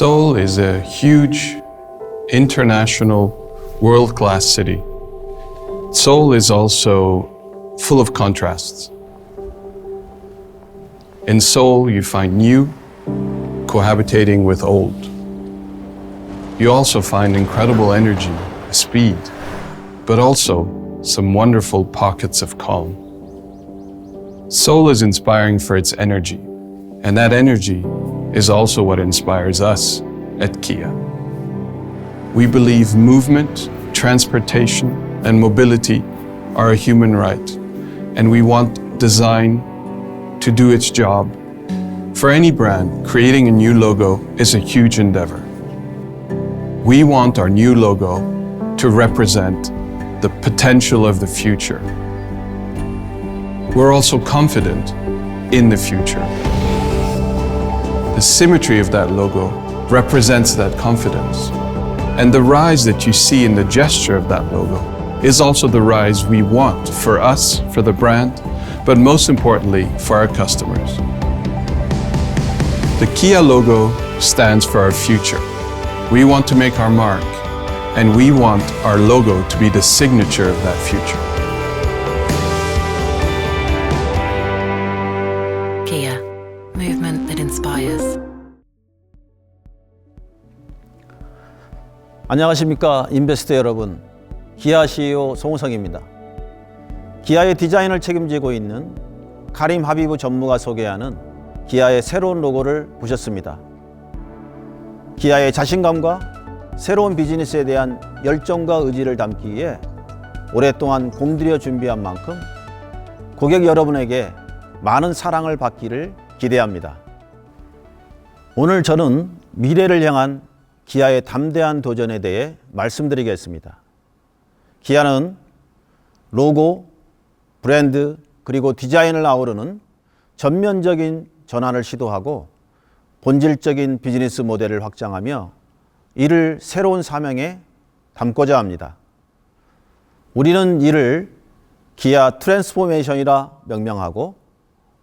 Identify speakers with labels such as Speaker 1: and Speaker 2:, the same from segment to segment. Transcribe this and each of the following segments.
Speaker 1: Seoul is a huge, international, world class city. Seoul is also full of contrasts. In Seoul, you find new cohabitating with old. You also find incredible energy, speed, but also some wonderful pockets of calm. Seoul is inspiring for its energy, and that energy is also what inspires us at Kia. We believe movement, transportation, and mobility are a human right, and we want design to do its job. For any brand, creating a new logo is a huge endeavor. We want our new logo to represent the potential of the future. We're also confident in the future. The symmetry of that logo represents that confidence. And the rise that you see in the gesture of that logo is also the rise we want for us, for the brand, but most importantly, for our customers. The Kia logo stands for our future. We want to make our mark, and we want our logo to be the signature of that future.
Speaker 2: 안녕하십니까 인베스터 여러분. 기아 CEO 송우성입니다. 기아의 디자인을 책임지고 있는 카림 하비브 전무가 소개하는 기아의 새로운 로고를 보셨습니다. 기아의 자신감과 새로운 비즈니스에 대한 열정과 의지를 담기에 오랫동안 공들여 준비한 만큼 고객 여러분에게 많은 사랑을 받기를 기대합니다 오늘 저는 미래를 향한 기아의 담대한 도전에 대해 말씀드리겠습니다. 기아는 로고, 브랜드, 그리고 디자인을 아우르는 전면적인 전환을 시도하고 본질적인 비즈니스 모델을 확장하며 이를 새로운 사명에 담고자 합니다. 우리는 이를 기아 트랜스포메이션이라 명명하고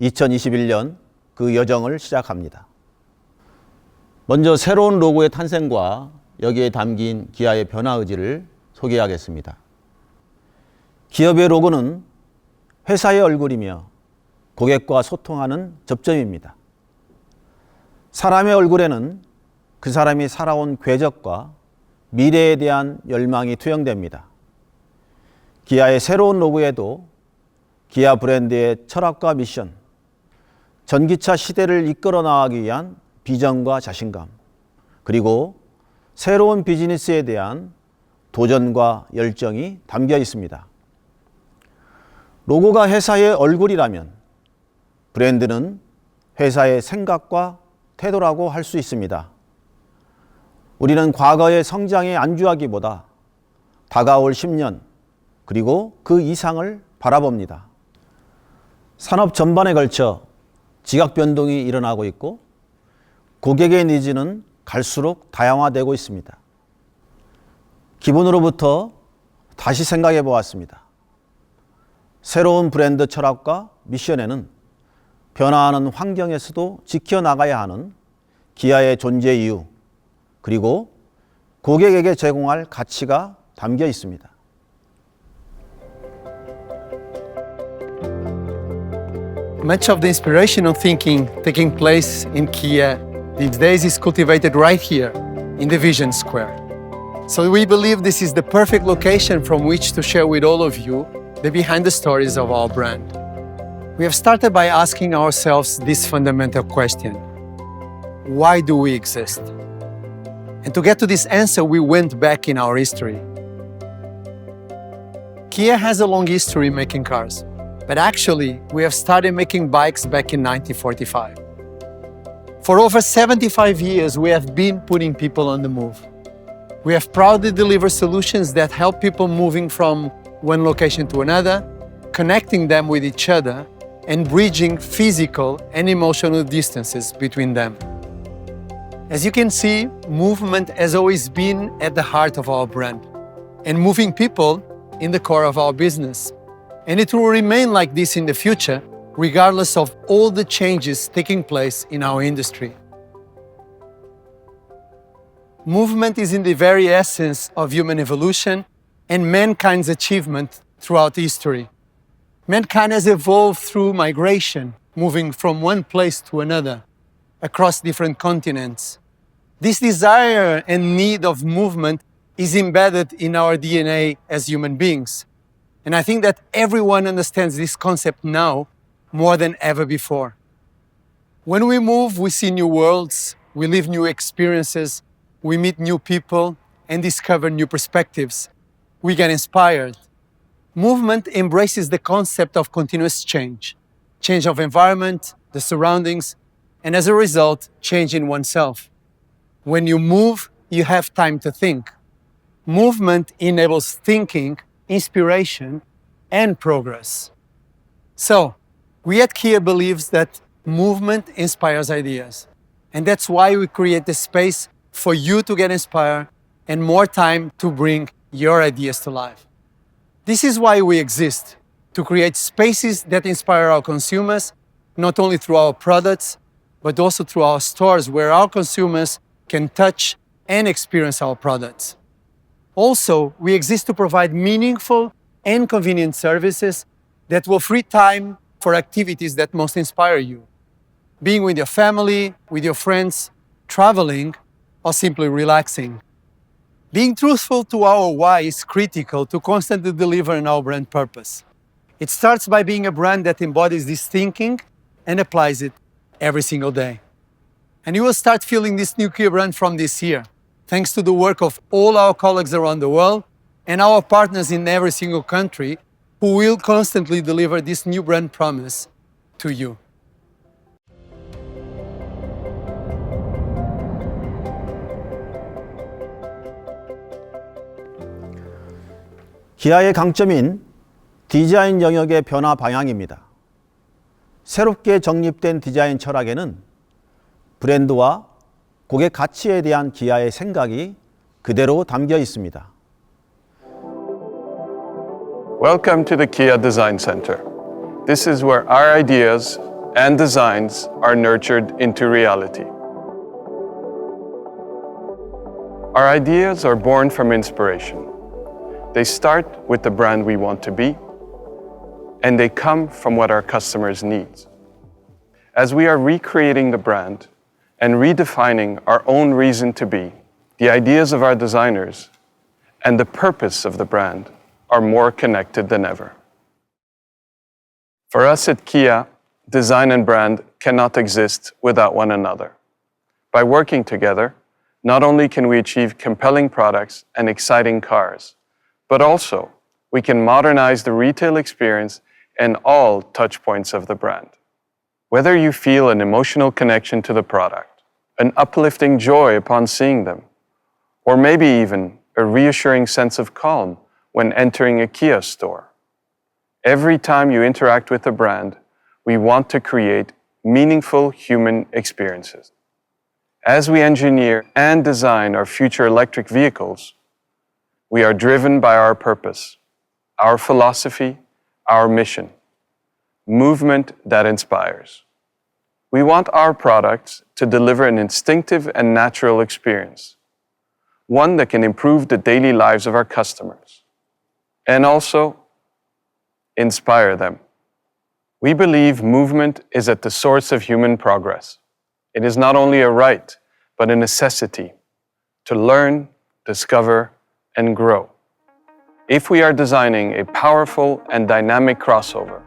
Speaker 2: 2021년 그 여정을 시작합니다. 먼저 새로운 로고의 탄생과 여기에 담긴 기아의 변화 의지를 소개하겠습니다. 기업의 로고는 회사의 얼굴이며 고객과 소통하는 접점입니다. 사람의 얼굴에는 그 사람이 살아온 궤적과 미래에 대한 열망이 투영됩니다. 기아의 새로운 로고에도 기아 브랜드의 철학과 미션, 전기차 시대를 이끌어 나가기 위한 비전과 자신감, 그리고 새로운 비즈니스에 대한 도전과 열정이 담겨 있습니다. 로고가 회사의 얼굴이라면 브랜드는 회사의 생각과 태도라고 할 수 있습니다. 우리는 과거의 성장에 안주하기보다 다가올 10년 그리고 그 이상을 바라봅니다. 산업 전반에 걸쳐 지각 변동이 일어나고 있고 고객의 니즈는 갈수록 다양화되고 있습니다. 기본으로부터 다시 생각해 보았습니다. 새로운 브랜드 철학과 미션에는 변화하는 환경에서도 지켜나가야 하는 기아의 존재 이유, 그리고 고객에게 제공할 가치가 담겨 있습니다.
Speaker 3: These days is cultivated right here in the Vision Square. So we believe this is the perfect location from which to share with all of you the behind the stories of our brand. We have started by asking ourselves this fundamental question Why do we exist? And to get to this answer, we went back in our history. Kia has a long history making cars, but actually, we have started making bikes back in 1945. For over 75 years, we have been putting people on the move. We have proudly delivered solutions that help people moving from one location to another, connecting them with each other, and bridging physical and emotional distances between them. As you can see, movement has always been at the heart of our brand, and moving people in the core of our business. And it will remain like this in the future regardless of all the changes taking place in our industry. Movement is in the very essence of human evolution and mankind's achievement throughout history. Mankind has evolved through migration, moving from one place to another across different continents. This desire and need of movement is embedded in our DNA as human beings. And I think that everyone understands this concept now more than ever before. When we move, we see new worlds, we live new experiences, we meet new people, and discover new perspectives. We get inspired. Movement embraces the concept of continuous change change of environment, the surroundings, and as a result, change in oneself. When you move, you have time to think. Movement enables thinking, inspiration, and progress. So, we at Kia believes that movement inspires ideas. And that's why we create the space for you to get inspired and more time to bring your ideas to life. This is why we exist to create spaces that inspire our consumers, not only through our products, but also through our stores where our consumers can touch and experience our products. Also, we exist to provide meaningful and convenient services that will free time for activities that most inspire you. Being with your family, with your friends, traveling, or simply relaxing. Being truthful to our why is critical to constantly deliver on our brand purpose. It starts by being a brand that embodies this thinking and applies it every single day. And you will start feeling this new Kia brand from this year, thanks to the work of all our colleagues around the world and our partners in every single country who will constantly deliver this new brand promise to you.
Speaker 2: 기아의 강점인 디자인 영역의 변화 방향입니다. 새롭게 정립된 디자인 철학에는 브랜드와 고객 가치에 대한 기아의 생각이 그대로 담겨 있습니다.
Speaker 1: Welcome to the Kia Design Center. This is where our ideas and designs are nurtured into reality. Our ideas are born from inspiration. They start with the brand we want to be, and they come from what our customers need. As we are recreating the brand and redefining our own reason to be, the ideas of our designers and the purpose of the brand are more connected than ever. For us at Kia, design and brand cannot exist without one another. By working together, not only can we achieve compelling products and exciting cars, but also we can modernize the retail experience and all touchpoints of the brand. Whether you feel an emotional connection to the product, an uplifting joy upon seeing them, or maybe even a reassuring sense of calm when entering a Kia store. Every time you interact with the brand, we want to create meaningful human experiences. As we engineer and design our future electric vehicles, we are driven by our purpose, our philosophy, our mission movement that inspires. We want our products to deliver an instinctive and natural experience, one that can improve the daily lives of our customers, and also inspire them. We believe movement is at the source of human progress. It is not only a right, but a necessity to learn, discover, and grow. If we are designing a powerful and dynamic crossover,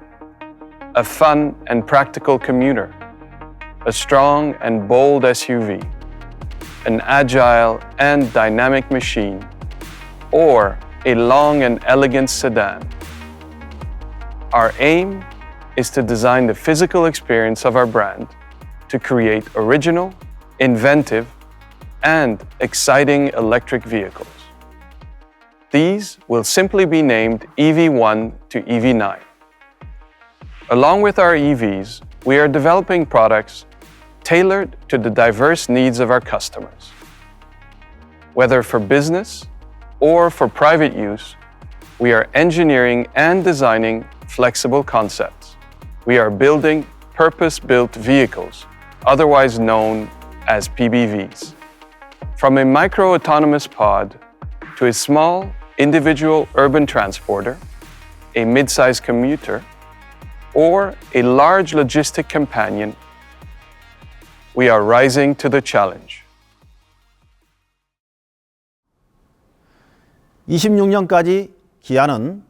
Speaker 1: a fun and practical commuter, a strong and bold SUV, an agile and dynamic machine, or a long and elegant sedan. Our aim is to design the physical experience of our brand to create original, inventive, and exciting electric vehicles. These will simply be named EV1 to EV9. Along with our EVs, we are developing products tailored to the diverse needs of our customers. Whether for business or for private use, we are engineering and designing flexible concepts. We are building purpose built vehicles, otherwise known as PBVs. From a micro autonomous pod to a small individual urban transporter, a mid sized commuter, or a large logistic companion, we are rising to the challenge.
Speaker 2: 26년까지 기아는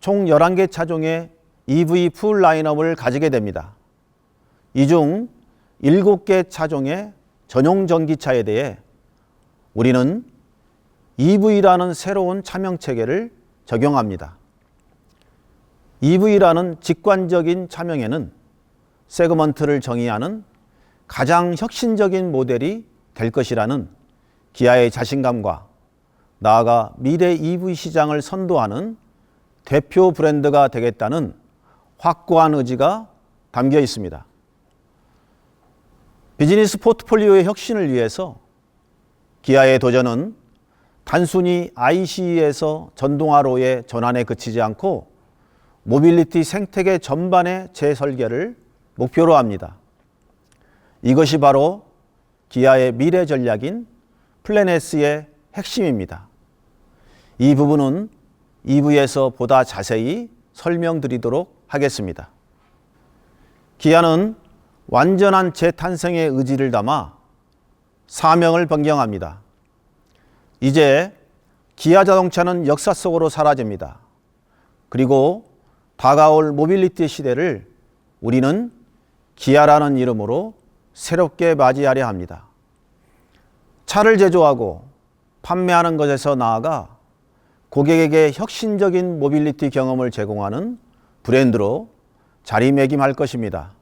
Speaker 2: 총 11개 차종의 EV 풀 라인업을 가지게 됩니다. 이 중 7개 차종의 전용 전기차에 대해 우리는 EV라는 새로운 차명 체계를 적용합니다. EV라는 직관적인 차명에는 세그먼트를 정의하는 가장 혁신적인 모델이 될 것이라는 기아의 자신감과 나아가 미래 EV 시장을 선도하는 대표 브랜드가 되겠다는 확고한 의지가 담겨 있습니다. 비즈니스 포트폴리오의 혁신을 위해서 기아의 도전은 단순히 ICE에서 전동화로의 전환에 그치지 않고 모빌리티 생태계 전반의 재설계를 목표로 합니다. 이것이 바로 기아의 미래 전략인 플래넷의 핵심입니다. 이 부분은 2부에서 보다 자세히 설명드리도록 하겠습니다. 기아는 완전한 재탄생의 의지를 담아 사명을 변경합니다. 이제 기아 자동차는 역사 속으로 사라집니다. 그리고 다가올 모빌리티 시대를 우리는 기아라는 이름으로 새롭게 맞이하려 합니다. 차를 제조하고 판매하는 것에서 나아가 고객에게 혁신적인 모빌리티 경험을 제공하는 브랜드로 자리매김할 것입니다.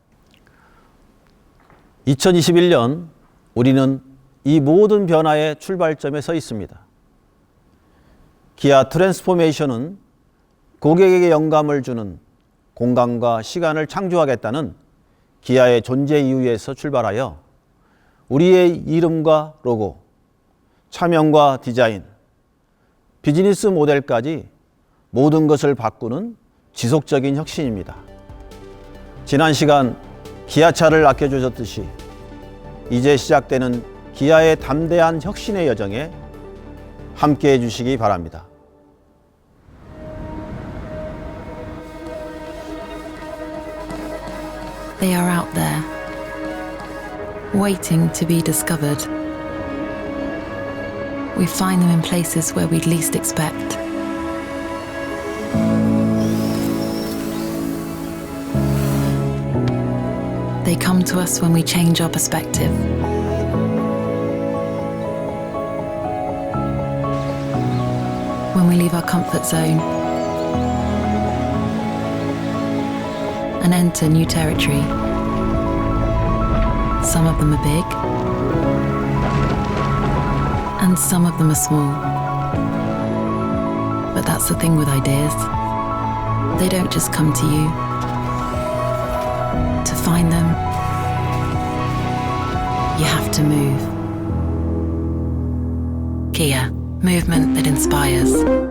Speaker 2: 2021년 우리는 이 모든 변화의 출발점에 서 있습니다. 기아 트랜스포메이션은 고객에게 영감을 주는 공간과 시간을 창조하겠다는 기아의 존재 이유에서 출발하여 우리의 이름과 로고, 차명과 디자인, 비즈니스 모델까지 모든 것을 바꾸는 지속적인 혁신입니다. 지난 시간 기아차를 아껴주셨듯이 이제 시작되는 기아의 담대한 혁신의 여정에 함께 해주시기 바랍니다.
Speaker 4: We find them in places where we'd least expect. They come to us when we change our perspective. When we leave our comfort zone and enter new territory. Some of them are big, and some of them are small. But that's the thing with ideas. They don't just come to you. To find them, you have to move. Kia, movement that inspires.